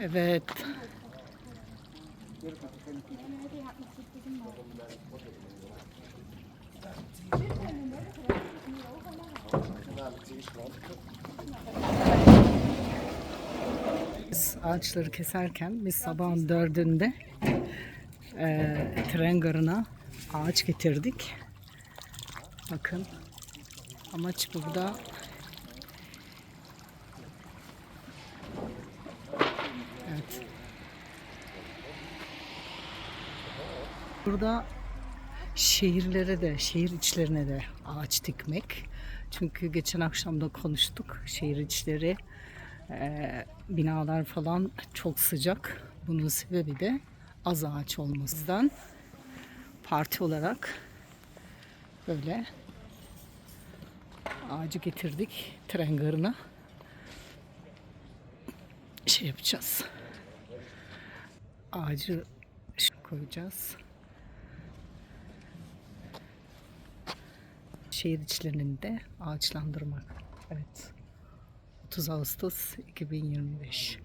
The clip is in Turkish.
Evet. Biz ağaçları keserken biz sabahın dördünde eee tren garına ağaç getirdik. Bakın amaç burada Evet. Burada şehirlere de, şehir içlerine de ağaç dikmek. Çünkü geçen akşam da konuştuk. Şehir içleri e, binalar falan çok sıcak. Bunun sebebi de az ağaç olmasından parti olarak böyle ağacı getirdik tren garına. Şey yapacağız. Ağacı koyacağız. Şehir içlerinde de ağaçlandırmak. Evet. 30 Ağustos 2025.